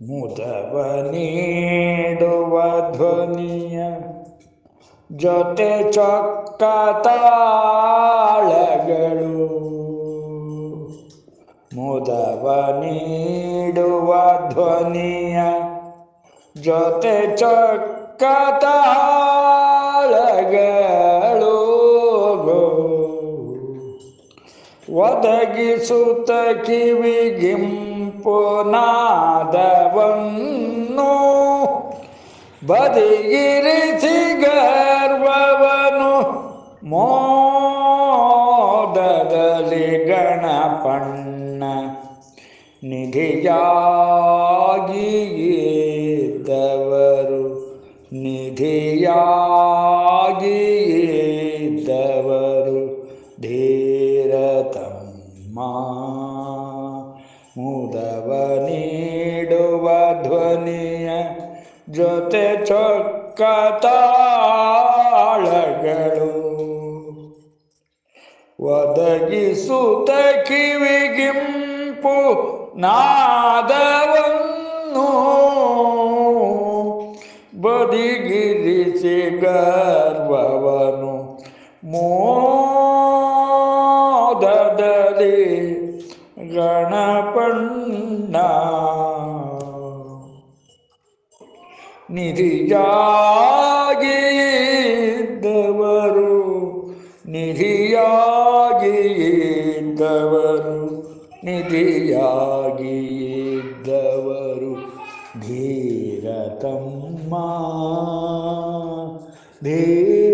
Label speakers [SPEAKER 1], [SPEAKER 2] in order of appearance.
[SPEAKER 1] ಮುದವ ನೀಡುವ ಧ್ವನಿಯ ಜೊತೆ ಚೊಕ್ಕ ತಾಳಗಳು ಮುದವ ನೀಡುವ ಧ್ವನಿಯ ಜೊತೆ ಚೊಕ್ಕ ತಾಳಗಳು ಒದಗಿಸುತ್ತ ಕಿವಿಗಿಂಪು ನಾದವನ್ನು ಬದಿಗಿರಿಸಿ ಗರ್ವವನು ಮೋದದಲ್ಲಿ ಗಣಪಣ್ಣ ನಿಧಿಯಾಗಿ ಇದ್ದವರು ನಿಧಿಯಾಗಿ ಇದ್ದವರು ಧೀರತಮ್ಮ. ಮುದವ ನೀಡುವ ಧ್ವನಿಯ ಜೊತೆ ಚೊಕ್ಕ ತಾಳಗಳು ಒದಗಿಸುತ್ತ ಕಿವಿಗಿಂಪು ನಾದವನ್ನು ಬದಿಗಿರಿಸಿ ಗರ್ವವನು ಮೋದದಲ್ಲಿ. ಗಣಪಣ್ಣ. ನಿಧಿಯಾಗಿ ಇದ್ದವರು ನಿಧಿಯಾಗಿ ಇದ್ದವರು ನಿಧಿಯಾಗಿ ಇದ್ದವರು ಧೀರತಮ್ಮ ಧೀರತಮ್ಮ